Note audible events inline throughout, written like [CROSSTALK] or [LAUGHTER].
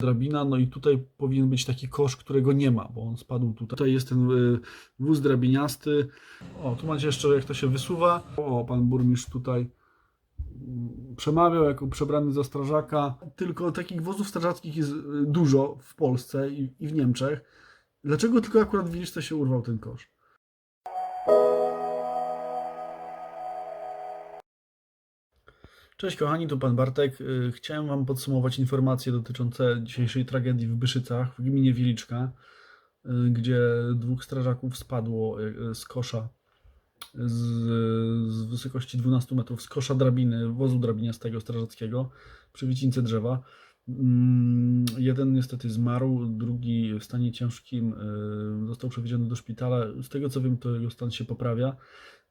drabina, no i tutaj powinien być taki kosz, którego nie ma, bo on spadł tutaj. Tutaj jest ten y, wóz drabiniasty. O, tu macie jeszcze jak to się wysuwa. O, pan burmistrz tutaj mm, przemawiał jako przebrany za strażaka. Tylko takich wozów strażackich jest y, dużo w Polsce i, w Niemczech. Dlaczego tylko akurat w Wilczce się urwał ten kosz? Cześć kochani, tu pan Bartek. Y, Chciałem wam podsumować informacje dotyczące dzisiejszej tragedii w Byszycach w gminie Wiliczka, y, gdzie dwóch strażaków spadło y, z kosza z, z wysokości 12 metrów, z kosza drabiny, wozu drabiniastego strażackiego przy wycince drzewa. Mm, Jeden niestety zmarł, drugi w stanie ciężkim został przewieziony do szpitala. Z tego co wiem, to jego stan się poprawia.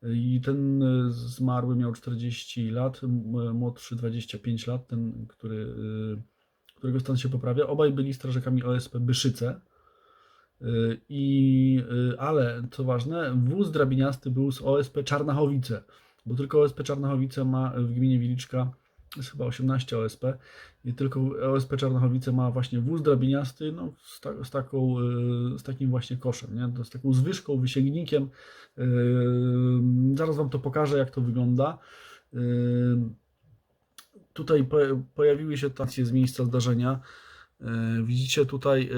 I ten y, zmarły miał 40 lat, m- młodszy 25 lat, ten, który, y, którego stan się poprawia. Obaj byli strażakami OSP Byszyce. I, ale co ważne, wóz drabiniasty był z OSP Czarnachowice, bo tylko OSP Czarnachowice ma w gminie Wiliczka jest chyba 18 OSP i tylko OSP Czarnochowice ma właśnie wóz drabiniasty no, z, ta, z, taką, y, z takim właśnie koszem, nie? Z taką zwyżką, wysięgnikiem. Yy, Zaraz Wam to pokażę, jak to wygląda. Yy, Tutaj po, pojawiły się tacje z miejsca zdarzenia. Widzicie tutaj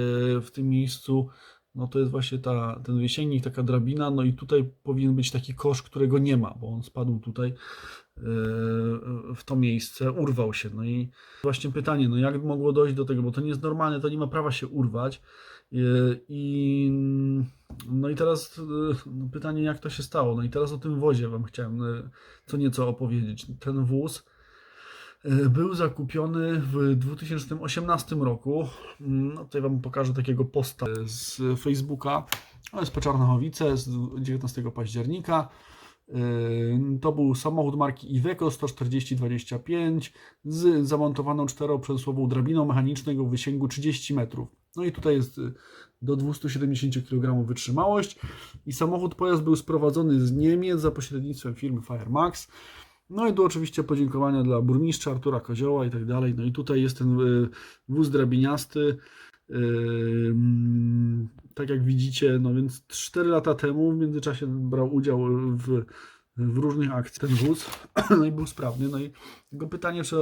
w tym miejscu, no to jest właśnie ta, ten wysięgnik, taka drabina, no i tutaj powinien być taki kosz, którego nie ma, bo on spadł tutaj w to miejsce, urwał się. No i właśnie pytanie, no jak mogło dojść do tego, bo to nie jest normalne, to nie ma prawa się urwać. Yy, I no i teraz yy, no pytanie, jak to się stało? No i teraz o tym wozie Wam chciałem co nieco opowiedzieć. Ten wóz był zakupiony w 2018 roku. Mm, No tutaj Wam pokażę takiego posta z Facebooka. OSP Czarnochowice z 19 października. Yy, To był samochód marki Iveco 14025 z zamontowaną czteroprzesłową drabiną mechaniczną o wysięgu 30 metrów. No i tutaj jest y, do 270 kg wytrzymałość i samochód pojazd był sprowadzony z Niemiec za pośrednictwem firmy Firemax. No i tu oczywiście podziękowania dla burmistrza Artura Kozioła i tak dalej. No i tutaj jest ten y, wóz drabiniasty. Tak jak widzicie, no więc 4 lata temu w międzyczasie brał udział w, w różnych akcjach ten wóz, [CLEARS THROAT] no i był sprawny. No i tylko pytanie, czy,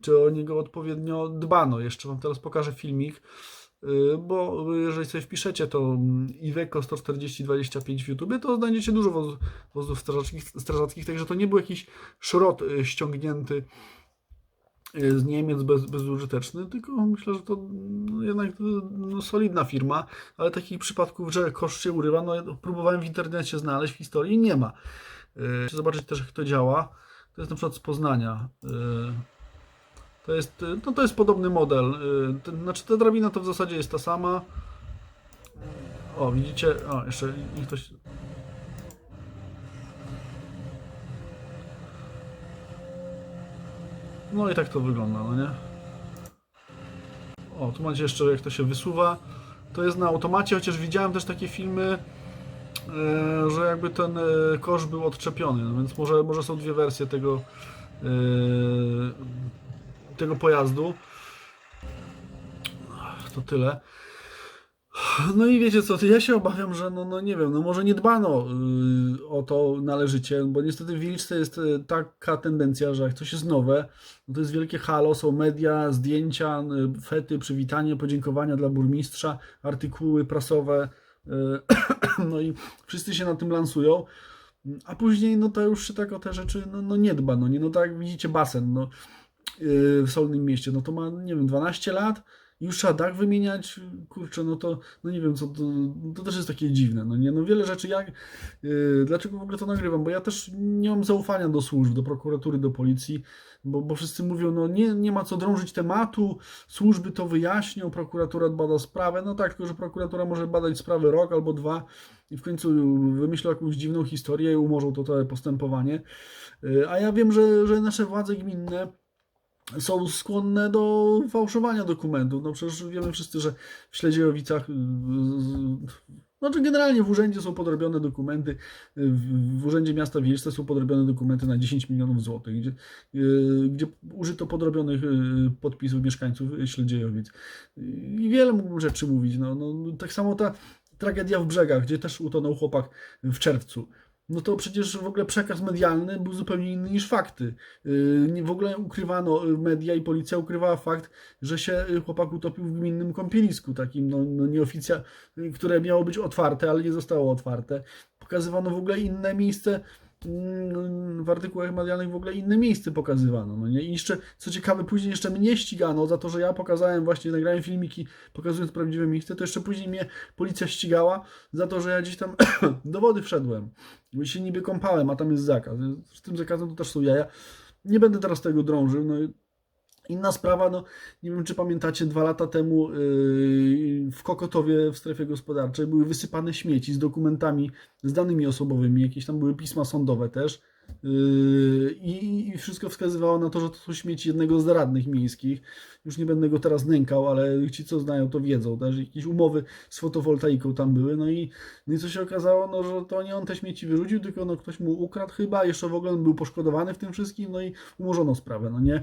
czy o niego odpowiednio dbano. Jeszcze Wam teraz pokażę filmik, y, bo jeżeli sobie wpiszecie to mm, Iveco 14025 w YouTube, to znajdziecie dużo woz, wozów strażackich, strażackich, także to nie był jakiś szrot y, ściągnięty z Niemiec bez, bezużyteczny, tylko myślę, że to no, jednak no, solidna firma, ale takich przypadków, że koszt się urywa, no próbowałem w internecie znaleźć w historii nie ma. Yy, zobaczyć też jak to działa. To jest na przykład z Poznania. Yy, to jest, y, no, to jest podobny model. Znaczy ta drabina to w zasadzie jest ta sama. O, widzicie? O, jeszcze ktoś... No i tak to wygląda, no nie? O, tu macie jeszcze jak to się wysuwa. To jest na automacie, chociaż widziałem też takie filmy, e, że jakby ten e, kosz był odczepiony, no więc może, może są dwie wersje tego, e, tego pojazdu. To tyle. No i wiecie co, ja się obawiam, że no, no nie wiem, no może nie dbano y, o to należycie, bo niestety w Wilczce jest y, taka tendencja, że jak coś jest nowe, no to jest wielkie halo, są media, zdjęcia, y, fety, przywitanie, podziękowania dla burmistrza, artykuły prasowe, y, [CLEARS THROAT] no i wszyscy się na tym lansują, a później no to już się tak o te rzeczy no, no nie dba, no nie, no tak jak widzicie basen, no y, w Solnym Mieście, no to ma, nie wiem, 12 lat, już trzeba dach wymieniać, kurczę, no to, no nie wiem, co to, to też jest takie dziwne, no nie, no wiele rzeczy, jak, yy, dlaczego w ogóle to nagrywam, bo ja też nie mam zaufania do służb, do prokuratury, do policji, bo, bo wszyscy mówią, no nie, nie ma co drążyć tematu, służby to wyjaśnią, prokuratura bada sprawę, no tak, tylko że prokuratura może badać sprawę rok albo dwa i w końcu wymyślą jakąś dziwną historię i umorzą to całe postępowanie, yy, a ja wiem, że, że nasze władze gminne są skłonne do fałszowania dokumentów. No przecież wiemy wszyscy, że w Śledziejowicach y, Znaczy generalnie w urzędzie są podrobione dokumenty, w, urzędzie miasta Wieliczce są podrobione dokumenty na 10 milionów złotych, gdzie, yy, gdzie użyto podrobionych podpisów mieszkańców Śledziejowic. I wiele mógłbym rzeczy mówić. No, no, tak samo ta tragedia w brzegach, gdzie też utonął chłopak w czerwcu. No to przecież w ogóle przekaz medialny był zupełnie inny niż fakty. Nie- W ogóle ukrywano, yy, media i policja ukrywała fakt, że się yy, chłopak utopił w gminnym kąpielisku, takim no, no nieoficjalnym, które miało być otwarte, ale nie zostało otwarte. Pokazywano w ogóle inne miejsce, w artykułach medialnych w ogóle inne miejsce pokazywano. No nie? I jeszcze, co ciekawe, później jeszcze mnie ścigano za to, że ja pokazałem właśnie, nagrałem filmiki pokazując prawdziwe miejsce, to jeszcze później mnie policja ścigała za to, że ja gdzieś tam [COUGHS] do wody wszedłem. Bo się niby kąpałem, a tam jest zakaz. Z tym zakazem to też są jaja. Nie będę teraz tego drążył. No, Inna sprawa, no nie wiem czy pamiętacie, dwa lata temu yy, w Kokotowie w strefie gospodarczej były wysypane śmieci z dokumentami, z danymi osobowymi, jakieś tam były pisma sądowe też. Yy, I, wszystko wskazywało na to, że to są śmieci jednego z radnych miejskich. Już nie będę go teraz nękał, ale ci co znają to wiedzą. Też jakieś umowy z fotowoltaiką tam były. No i, no i co się okazało, no, że to nie on te śmieci wyrzucił, tylko no, ktoś mu ukradł chyba. Jeszcze w ogóle był poszkodowany w tym wszystkim, no i umorzono sprawę, no nie.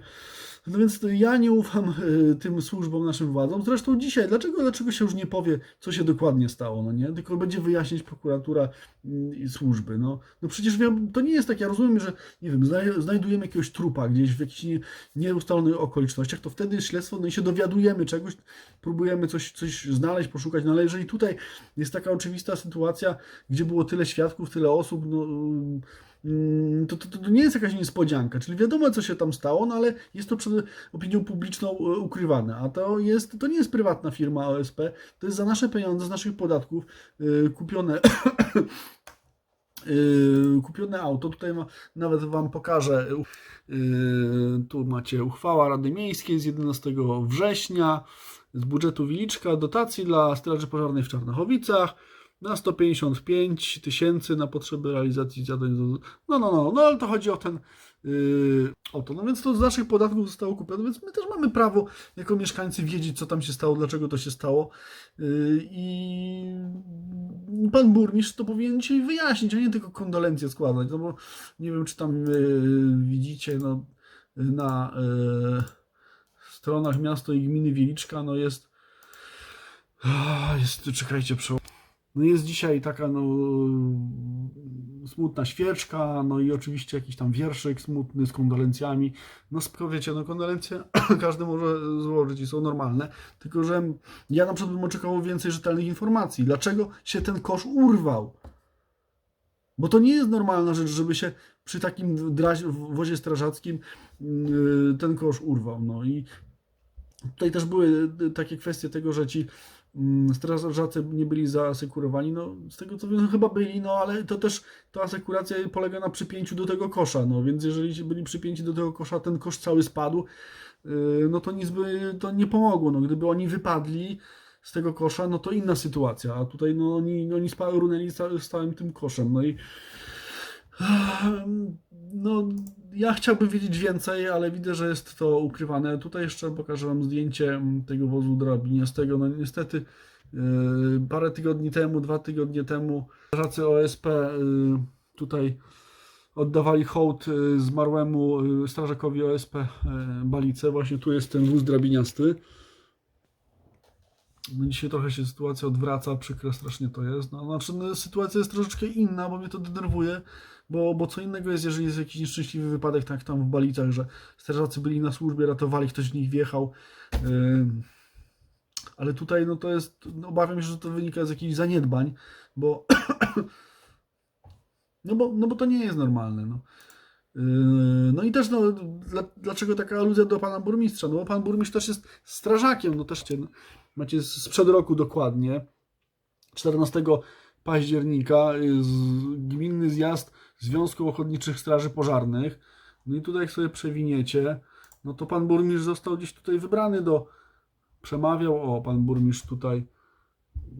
No więc ja nie ufam y, tym służbom, naszym władzom. Zresztą dzisiaj, dlaczego, dlaczego się już nie powie, co się dokładnie stało, no nie? Tylko będzie wyjaśniać prokuratura y, i służby. No, no przecież to nie jest tak, ja rozumiem, że nie wiem, znaj- znajdujemy jakiegoś trupa gdzieś w jakichś nie, nieustalonych okolicznościach, to wtedy śledztwo, no i się dowiadujemy czegoś, próbujemy coś, coś znaleźć, poszukać, no ale jeżeli tutaj jest taka oczywista sytuacja, gdzie było tyle świadków, tyle osób, no... Mm, to, to, to nie jest jakaś niespodzianka, czyli wiadomo, co się tam stało, no ale jest to przed opinią publiczną e, ukrywane, a to, jest, to nie jest prywatna firma OSP, to jest za nasze pieniądze, z naszych podatków e, kupione [COUGHS] e, kupione auto, tutaj ma, nawet Wam pokażę, tu macie uchwała Rady Miejskiej z 11 września, z budżetu Wiliczka, dotacji dla Straży Pożarnej w Czarnochowicach, na 155 tysięcy na potrzeby realizacji zadań. No, no, no, no, ale to chodzi o ten. Yy, o to. No więc to z naszych podatków zostało kupione, więc my też mamy prawo jako mieszkańcy wiedzieć, co tam się stało, dlaczego to się stało. Yy, I pan burmistrz to powinien dzisiaj wyjaśnić, a nie tylko kondolencje składać. No bo nie wiem, czy tam yy, widzicie no, na yy, stronach miasto i gminy Wieliczka, no jest. Jest, czekajcie, przełom. No jest dzisiaj taka no, smutna świeczka, no i oczywiście jakiś tam wierszyk smutny z kondolencjami. No wiecie, no kondolencje [CLEARS THROAT] każdy może złożyć i są normalne, tylko że ja na przykład bym oczekiwał więcej rzetelnych informacji. Dlaczego się ten kosz urwał? Bo to nie jest normalna rzecz, żeby się przy takim w wozie strażackim yy, ten kosz urwał. No i tutaj też były y, takie kwestie tego, że ci strażacy nie byli zaasekurowani. No, z tego co wiem, chyba byli, no ale to też ta asekuracja polega na przypięciu do tego kosza. No więc jeżeli byli przypięci do tego kosza, ten kosz cały spadł, yy, no to nic by to nie pomogło. No, gdyby oni wypadli z tego kosza, no to inna sytuacja. A tutaj no, oni, oni runęli z całym tym koszem. No i no, ja chciałbym wiedzieć więcej, ale widzę, że jest to ukrywane. Tutaj jeszcze pokażę Wam zdjęcie mm, tego wozu drabiniastego. No niestety yy, parę tygodni temu, dwa tygodnie temu strażacy OSP yy, tutaj oddawali hołd yy, zmarłemu yy, strażakowi OSP yy, Balice. Właśnie tu jest ten wóz drabiniasty. No dzisiaj trochę się sytuacja odwraca, przykre strasznie to jest. No, znaczy, no, sytuacja jest troszeczkę inna, bo mnie to denerwuje, bo, bo co innego jest, jeżeli jest jakiś nieszczęśliwy wypadek, tak tam w Balicach, że strażacy byli na służbie, ratowali, ktoś w nich wjechał. Ale tutaj no to jest, no, obawiam się, że to wynika z jakichś zaniedbań, bo [COUGHS] no bo, no bo to nie jest normalne. No. Yy, No i też, no, dla, dlaczego taka aluzja do pana burmistrza? No bo pan burmistrz też jest strażakiem, no też cię, no, macie z- sprzed roku dokładnie, 14 października, jest gminny zjazd Związku Ochotniczych Straży Pożarnych. No i tutaj jak sobie przewiniecie, no to pan burmistrz został gdzieś tutaj wybrany do, przemawiał, o, pan burmistrz tutaj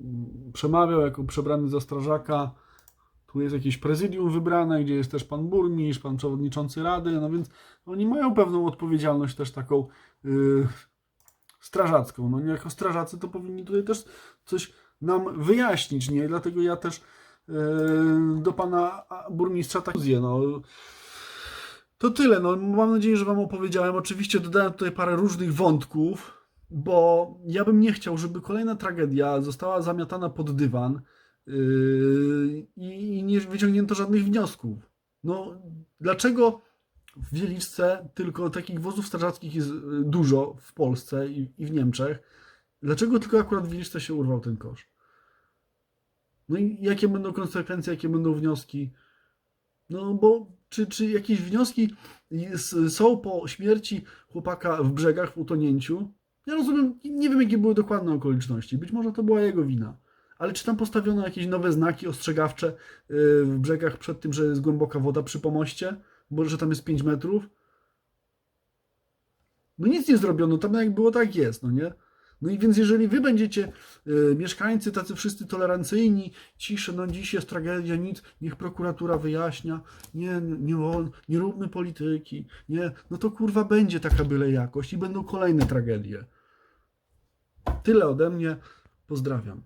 mm, przemawiał jako przebrany za strażaka, tu jest jakieś prezydium wybrane, gdzie jest też pan burmistrz, pan przewodniczący rady, no więc oni mają pewną odpowiedzialność też taką yy, strażacką. No jako strażacy to powinni tutaj też coś nam wyjaśnić, nie? Dlatego ja też do pana burmistrza tak mówię, no. To tyle, no mam nadzieję, że wam opowiedziałem. Oczywiście dodałem tutaj parę różnych wątków, bo ja bym nie chciał, żeby kolejna tragedia została zamiatana pod dywan yy, i nie wyciągnięto żadnych wniosków. No, dlaczego w Wieliczce tylko takich wozów strażackich jest y, dużo w Polsce i w Niemczech? Dlaczego tylko akurat w Wieliczce się urwał ten kosz? No i jakie będą konsekwencje, jakie będą wnioski? No bo czy, czy jakieś wnioski są po śmierci chłopaka w brzegach, w utonięciu? Ja rozumiem, nie wiem jakie były dokładne okoliczności. Być może to była jego wina. Ale czy tam postawiono jakieś nowe znaki ostrzegawcze yy, w brzegach przed tym, że jest głęboka woda przy pomoście? Bo że tam jest 5 metrów? No nic nie zrobiono, tam jak było, tak jest, no nie? No i więc jeżeli wy będziecie y, mieszkańcy tacy wszyscy tolerancyjni, cisze, no dziś jest tragedia, nic, niech prokuratura wyjaśnia, nie, nie, wol- nie róbmy polityki, nie, no to kurwa będzie taka byle jakość i będą kolejne tragedie. Tyle ode mnie, pozdrawiam.